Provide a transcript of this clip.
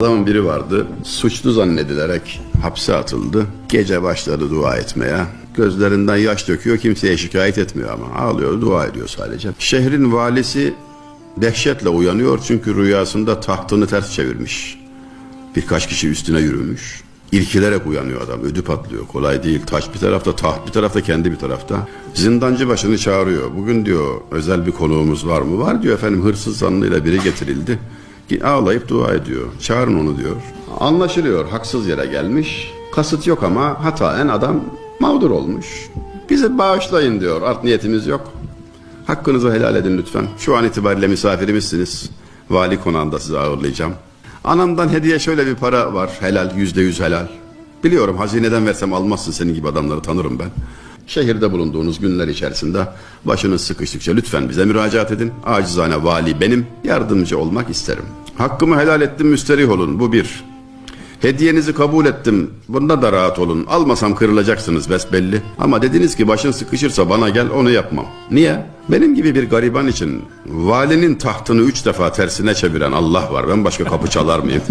Adamın biri vardı, suçlu zannedilerek hapse atıldı. Gece başladı dua etmeye. Gözlerinden yaş döküyor, kimseye şikayet etmiyor ama. Ağlıyor, dua ediyor sadece. Şehrin valisi dehşetle uyanıyor çünkü rüyasında tahtını ters çevirmiş. Birkaç kişi üstüne yürümüş. İrkilerek uyanıyor adam, ödü patlıyor. Kolay değil. Taş bir tarafta, taht bir tarafta, kendi bir tarafta. Zindancı başını çağırıyor. Bugün diyor özel bir konuğumuz var mı? Var diyor efendim hırsız zanlıyla biri getirildi. Ağlayıp dua ediyor. Çağırın onu diyor. Anlaşılıyor haksız yere gelmiş. Kasıt yok ama hataen adam mağdur olmuş. Bizi bağışlayın diyor. Art niyetimiz yok. Hakkınızı helal edin lütfen. Şu an itibariyle misafirimizsiniz. Vali konağında sizi ağırlayacağım. Anamdan hediye şöyle bir para var. Helal, yüzde yüz helal. Biliyorum hazineden versem almazsın senin gibi adamları tanırım ben. Şehirde bulunduğunuz günler içerisinde başınız sıkıştıkça lütfen bize müracaat edin. Acizane vali benim, yardımcı olmak isterim. Hakkımı helal ettim müsterih olun bu bir. Hediyenizi kabul ettim. Bunda da rahat olun. Almasam kırılacaksınız besbelli. Ama dediniz ki başın sıkışırsa bana gel onu yapmam. Niye? Benim gibi bir gariban için valinin tahtını üç defa tersine çeviren Allah var. Ben başka kapı çalar mıyım?